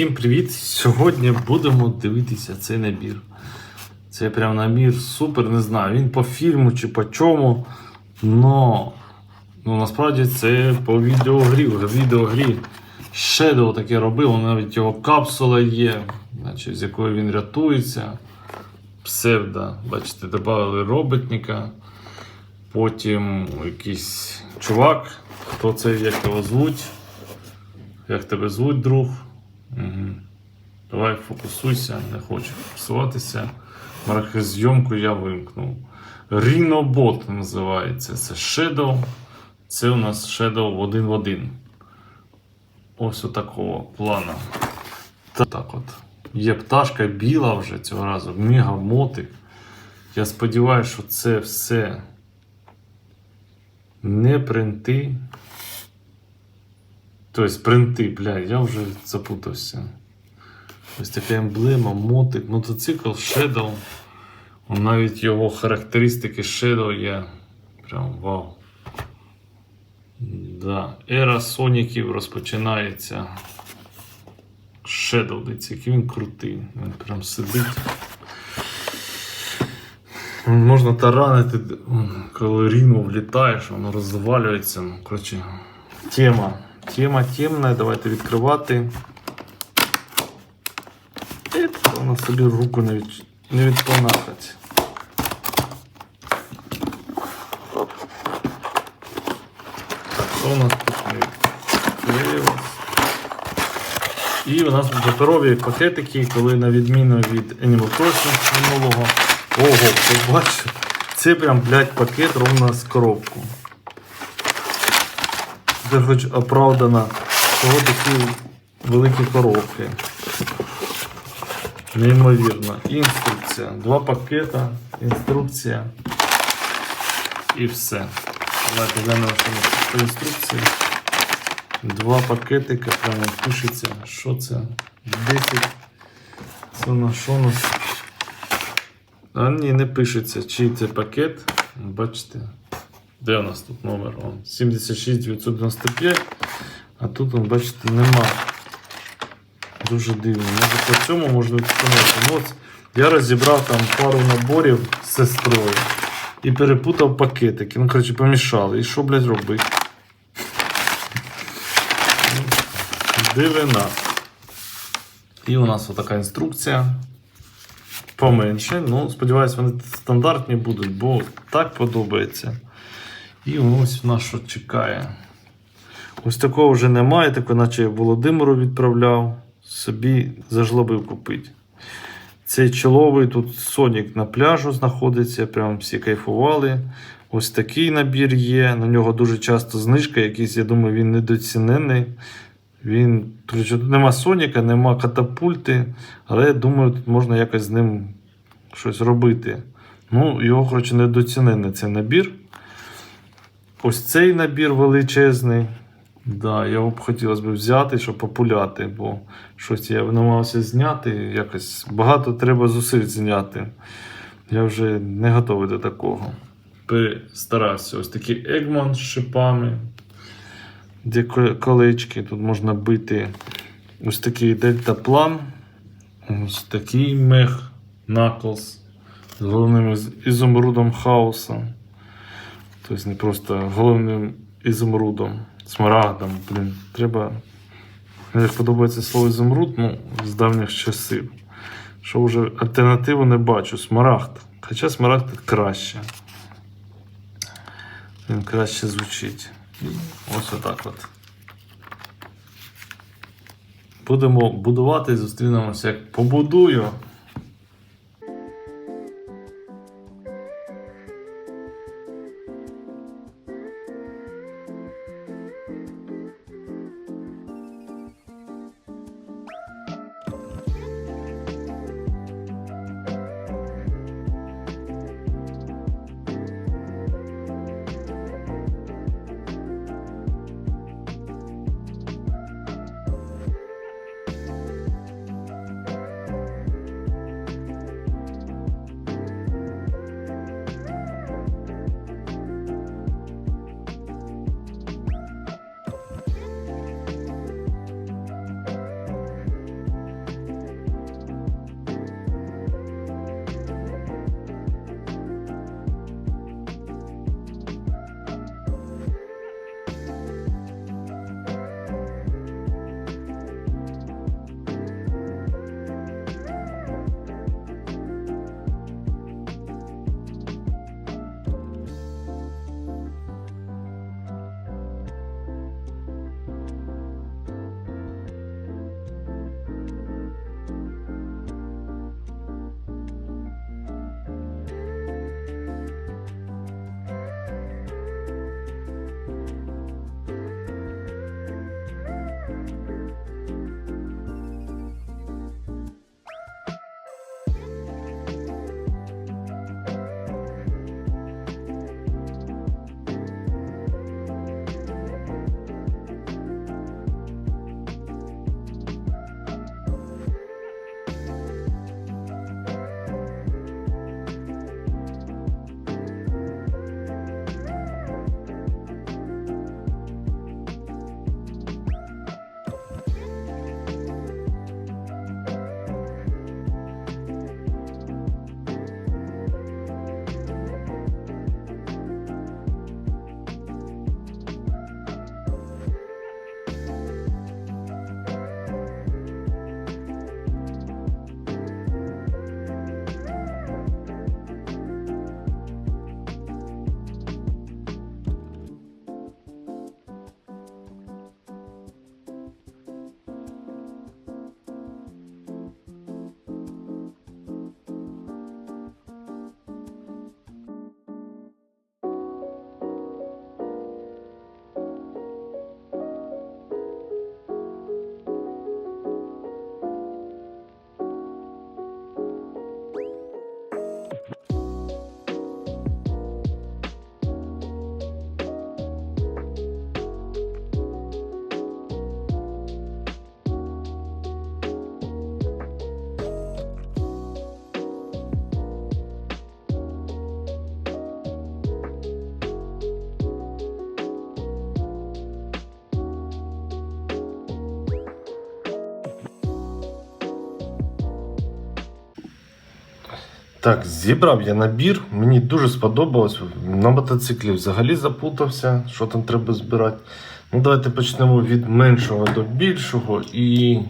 Всім привіт! Сьогодні будемо дивитися цей набір. Це прям набір супер, не знаю, він по фільму чи по чому. Но ну, насправді це по відеогрі. В відеогрі Shadow таке робив, навіть його капсула є, значить, з якою він рятується. Псевдо, бачите, додали роботника. Потім якийсь чувак, хто це, як його звуть. Як тебе звуть, друг? Угу. Давай фокусуйся, не хочу фокусуватися. Маркозйомку я вимкнув. Рінобот називається. Це Shadow. Це у нас Shadow один в один. Ось отакого плана. Та- Так от. Є пташка біла вже цього разу, мегамотик. Я сподіваюся, що це все не принти. Тобто принти, бля, я вже запутався. Ось така емблема, мотик, мотоцикл Shadow. Навіть його характеристики Shadow є. Прям вау. Да. Ера Соніків розпочинається. Shadow, дивіться, який він крутий. Він прям сидить. Можна таранити, коли рівно влітаєш, воно розвалюється. Ну, коротше, тема. Тема темна, давайте відкривати. І вона собі руку не, від... не відпонахать. Так, що у нас тут? І у нас паперові пакетики, коли на відміну від Animal Crossing минулого. Ого, побачив. Це прям, блядь, пакет ровно з коробку. Це хоч оправдано, чого такі великі коробки. Неймовірно. Інструкція. Два пакета, інструкція. І все. Давайте глянемо, по інструкції. Два пакетика, прямо пишеться. Що це? 10. Це на що нас? А ні, не пишеться, чий це пакет. Бачите? Де у нас тут номер? Он 76995. А тут, бачите, нема. Дуже дивно. Може по цьому можна відстановити. Ну, я розібрав там пару наборів з сестрою і перепутав пакетики. Ну, коротше, помішали. І що, блядь, робити? Дивина. І у нас отака інструкція. Поменше. Ну, сподіваюсь, вони стандартні будуть, бо так подобається. І ось нас що чекає. Ось такого вже немає, таке, наче я Володимиру відправляв. Собі зажлобив купити. Цей чоловий тут Сонік на пляжу знаходиться, прям всі кайфували. Ось такий набір є. На нього дуже часто знижка, якийсь, я думаю, він недоцінений. Він, тут нема Соніка, нема катапульти, але я думаю, тут можна якось з ним щось робити. Ну, його, коротше, недоцінений цей набір. Ось цей набір величезний. Да, його б хотілося б взяти, щоб популяти, бо щось я намагався зняти. Якось багато треба зусиль зняти. Я вже не готовий до такого. Перестарався ось такий Егман з шипами, де колечки. Тут можна бити ось такий дельтаплан, ось такий мех Knuckles з головним із- ізумрудом хаоса. Тобто не просто головним ізумрудом, смарагдом. Блін, треба. Мені подобається слово ізумруд, ну, з давніх часів. Що вже альтернативу не бачу. Смарагд. Хоча смарагд краще. Він краще звучить. Ось отак от. Будемо будувати і зустрінемося, як побудую. Так, зібрав я набір. Мені дуже сподобалось. На мотоциклі взагалі запутався, що там треба збирати. Ну, давайте почнемо від меншого до більшого. І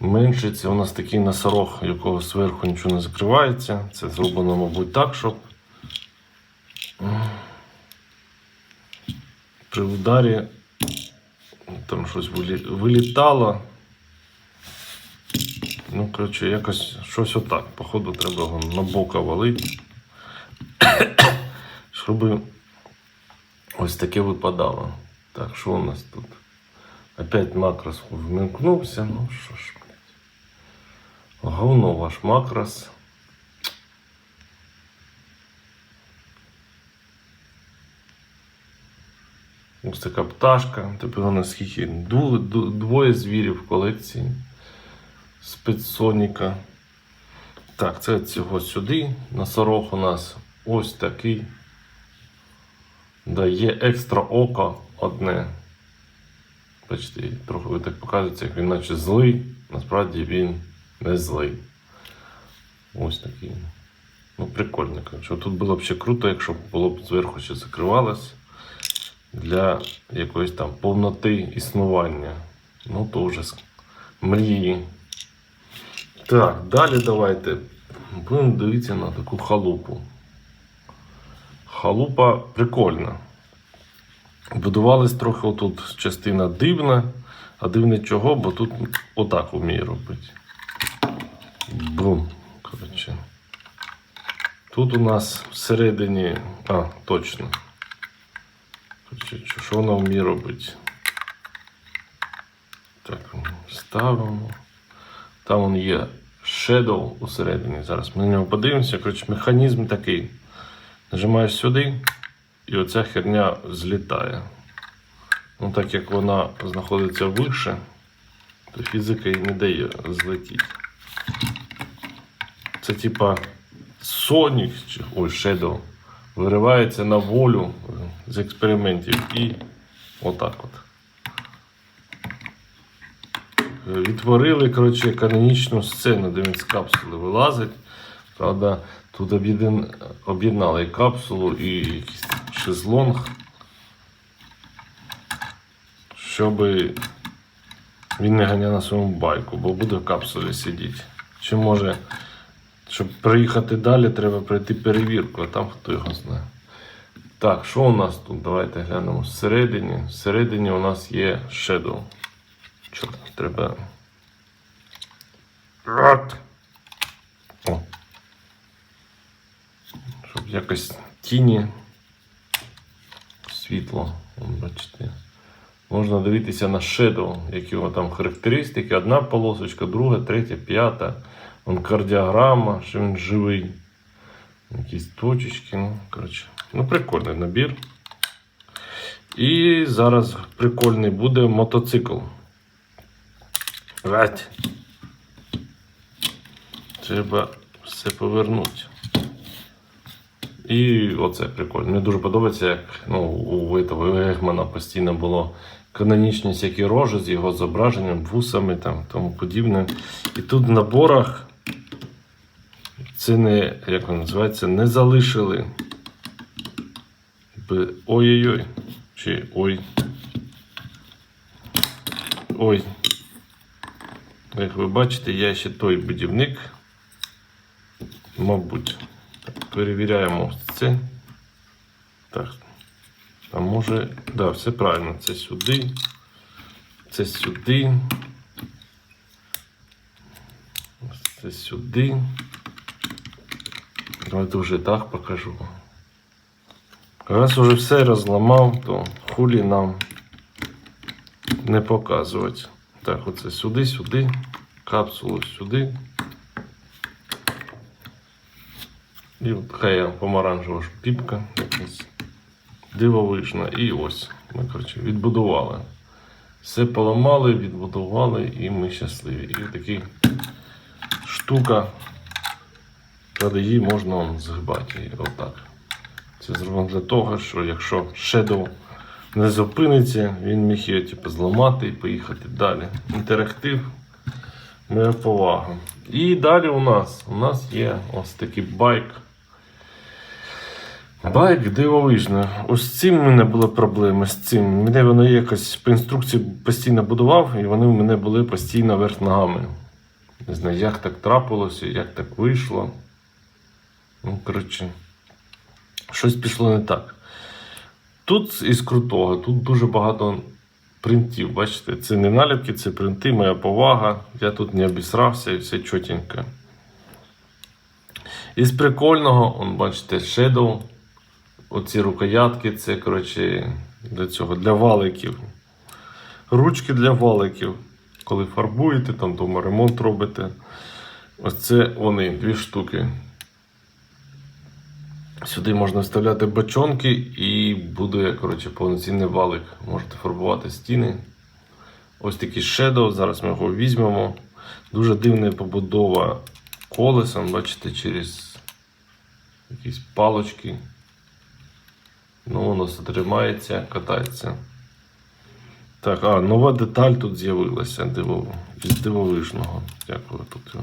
менший це у нас такий носорог, якого зверху нічого не закривається. Це зроблено, мабуть, так, щоб при ударі там щось вилітало. Ну, коротше, якось щось отак. Походу, треба його на бока валити. Щоб ось таке випадало. Так, що у нас тут? Опять макрос вмикнувся. Ну що ж, блядь. Говно ваш макрос. Ось така пташка. Тепер у нас скільки? Двоє звірів в колекції. Спецсоніка. Так, це цього сюди. Носорог у нас ось такий. Да, є екстра око одне. Бачите, трохи так показується, як він наче злий. Насправді він не злий. Ось такий. Ну, прикольно. коротше. Тут було б ще круто, якщо було б зверху ще закривалось для якоїсь там повноти існування. Ну, то вже мрії. Так, далі давайте будемо дивитися на таку халупу. Халупа прикольна. Будувалась трохи отут частина дивна, а дивне чого, бо тут отак вміє робити. Бум. Коротше. Тут у нас всередині. А, точно. Коротше, що- вона вміє робити? Так, ставимо. Там он є Shadow усередині. Зараз ми на нього подивимося. Коротше, механізм такий. Нажимаєш сюди, і оця херня злітає. Ну, так як вона знаходиться вище, то фізика їй не дає злетіти. Це типа Sonic, ой, Shadow, виривається на волю з експериментів і отак от. Відтворили коротше, канонічну сцену, де він з капсули вилазить. Правда, тут об'єднали і капсулу, і якийсь шезлонг, щоб він не ганяв на своєму байку, бо буде в капсулі сидіти. Чи може, щоб приїхати далі, треба пройти перевірку, а там хто його знає. Так, що у нас тут? Давайте глянемо всередині. Всередині у нас є Shadow. Чорт, треба. О. Щоб якось тіні. Світло. Бачите. Можна дивитися на Shadow, які його там характеристики. Одна полосочка, друга, третя, п'ята. Вон кардіограма, що він живий. Якісь точечки. Ну, коротше. Ну, прикольний набір. І зараз прикольний буде мотоцикл. Гать. Треба все повернути. І оце прикольно. Мені дуже подобається, як ну, у Егмана постійно було канонічні всякі рожі з його зображенням, вусами там тому подібне. І тут в наборах це не, як воно називається, не залишили. Ой-ой-ой. Чи ой. Ой. Як ви бачите, я ще той будівник. Мабуть. Перевіряємо це. Так. А може. Да, все правильно. Це сюди. Це сюди. Це сюди. Давайте вже так покажу. Раз уже все розламав, то хулі нам не показувати. Так, оце сюди, сюди, капсулу сюди. І от хай помаранчева ж піпка якась дивовижна. І ось ми коротше, відбудували. Все поламали, відбудували, і ми щасливі. І такий штука, правда, її можна згибати отак. Це зроблено для того, що якщо Shadow не зупиниться, він міг її типу, зламати і поїхати далі. Інтерактив. Моя повага. І далі у нас. У нас є ось такий байк. Байк дивовижно. Ось цим у мене були проблеми. З цим. Мене воно якось по інструкції постійно будував, і вони у мене були постійно вверх ногами. Не знаю, як так трапилося, як так вийшло. Ну, коротше, щось пішло не так. Тут із крутого, тут дуже багато принтів. Бачите, це не наліпки, це принти, моя повага. Я тут не обісрався і все чотенько. Із прикольного, он, бачите, Shadow. Оці рукоятки, це, коротше, для цього, для валиків. Ручки для валиків. Коли фарбуєте, там дома ремонт робите. Ось це вони, дві штуки. Сюди можна вставляти бочонки і буде коротше, повноцінний валик. Можете фарбувати стіни. Ось такий Shadow, зараз ми його візьмемо. Дуже дивна побудова колеса, бачите, через якісь палочки. Ну, воно все тримається, катається. Так, а, нова деталь тут з'явилася дивов... із дивовижного. Дякую тут.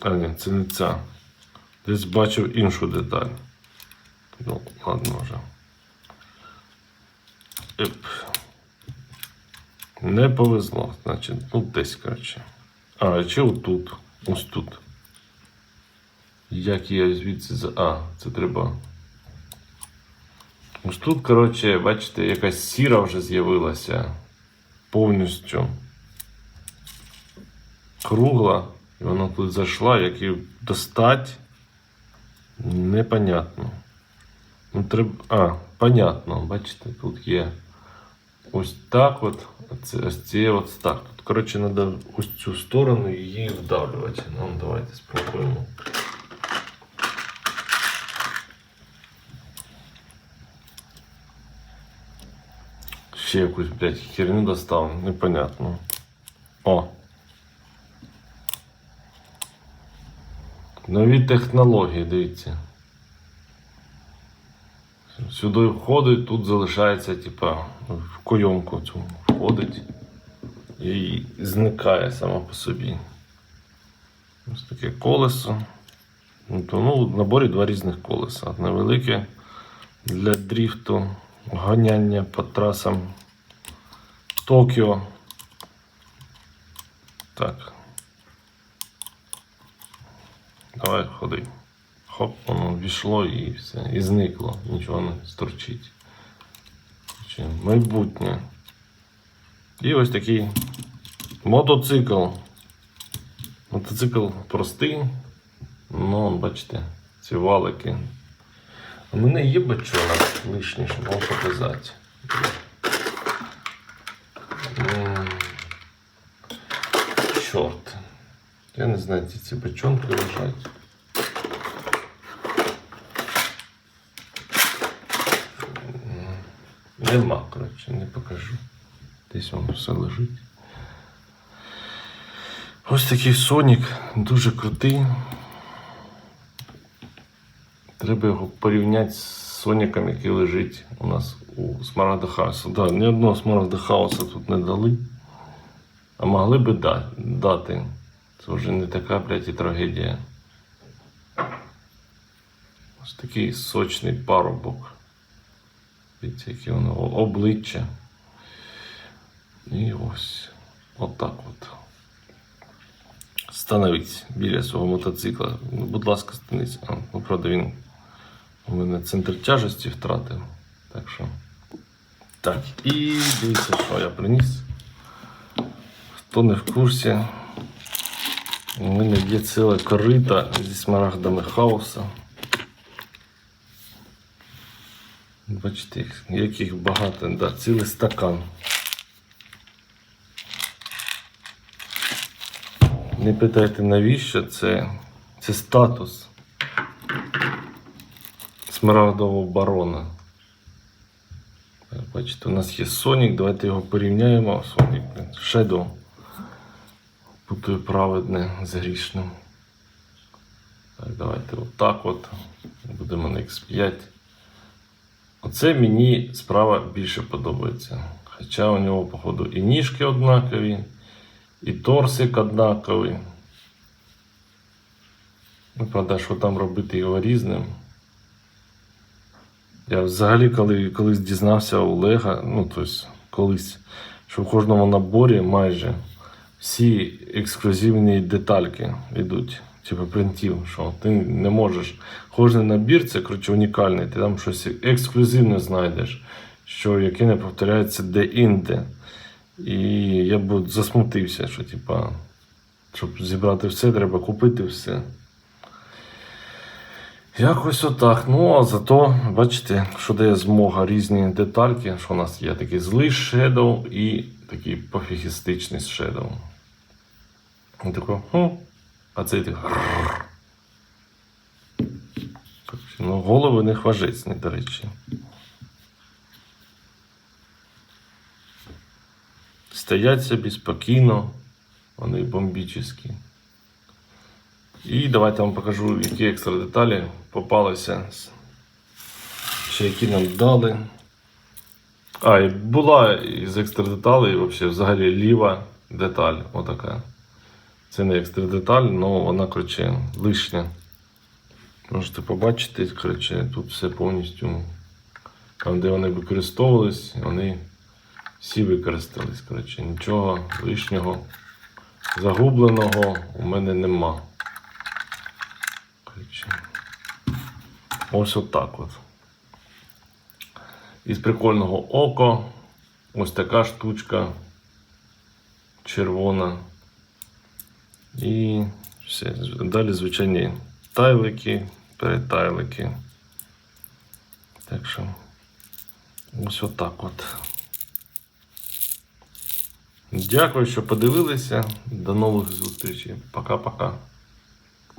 А, ні, це не ця. Десь бачив іншу деталь. Ну, ладно вже. Еп. Не повезло, значить, ну десь, коротше. А, чи отут. Ось тут. Як я звідси за. А, це треба. Ось тут, коротше, бачите, якась сіра вже з'явилася. Повністю. Кругла. І вона тут зайшла, як її достать. Непонятно. Ну, треба... А, понятно, бачите, тут є ось так от, а це ось це от так. Тут, коротше, треба ось цю сторону її вдавлювати. Ну, давайте спробуємо. Ще якусь, блядь, херню достав, непонятно. О! Нові технології, дивіться. Сюди входить, тут залишається, типа, в койомку цю входить і зникає сама по собі. Ось таке колесо. Ну, ну, в наборі два різних колеса. Одне велике для дріфту, ганяння по трасам Токіо. Так. Давай ходи. Хоп, воно війшло і все. І зникло. Нічого не сторчить. Чи майбутнє. І ось такий мотоцикл. Мотоцикл простий. Ну, бачите, ці валики. У мене є бачонок лишній, щоб вам показати. Чорт. Я не знаю, де ці бочонки лежать. Нема, коротше, не покажу. Десь воно все лежить. Ось такий Сонік, дуже крутий. Треба його порівняти з Соніком, який лежить у нас у Смарагда Хаусу. Да, ні одного Смарагда Хауса тут не дали. А могли би дати. Це вже не така, блядь, і трагедія. Ось такий сочний парубок. Дивіться, яке воно обличчя. І ось отак от. Становіться біля свого мотоцикла. Ну, Будь ласка, станіться. А, ну, правда, він у мене центр тяжесті втратив. Так що. Так, і дивіться, що я приніс. Хто не в курсі, у мене є ціла корита зі смарагдами хаоса. Бачите, яких багато, да, цілий стакан. Не питайте навіщо це. Це статус смарагдового барона. Бачите, у нас є Сонік, давайте його порівняємо. Сонік, Shadow. Путаю праведне з грішним. Так, давайте отак от. Будемо на X5. Оце мені справа більше подобається. Хоча у нього, походу, і ніжки однакові, І торсик однаковий. Ну, правда, що там робити його різним. Я взагалі, коли колись дізнався у Олега, ну тобто колись, що в кожному наборі майже всі ексклюзивні детальки йдуть, типу принтів, що ти не можеш. Кожен набір це коротше, унікальний, ти там щось ексклюзивне знайдеш, що яке не повторяється де-інде. І я б засмутився, що типа, щоб зібрати все, треба купити все. Якось отак. Ну, а зато, бачите, що дає змога різні детальки, що у нас є такий злий Shadow і такий пофігістичний Shadow. І такий, хм, а цей такий. Ну, голови не хважецьні, до речі. Стоять собі спокійно, вони бомбічні. І давайте вам покажу, які екстра деталі попалися. Ще які нам дали. А, і була із екстра деталей вообще, взагалі ліва деталь. Отака. Це не екстра деталь, але вона, коротше, лишня. Можете побачити, коротше, тут все повністю. Там, де вони використовувались, вони всі використались. Коротше, нічого лишнього загубленого у мене нема. Коротше. Ось отак от. Із прикольного око. Ось така штучка червона. І все. Далі звичайні тайлики, перетайлики. Так що ось отак от. Дякую, що подивилися. До нових зустрічей. Пока-пока.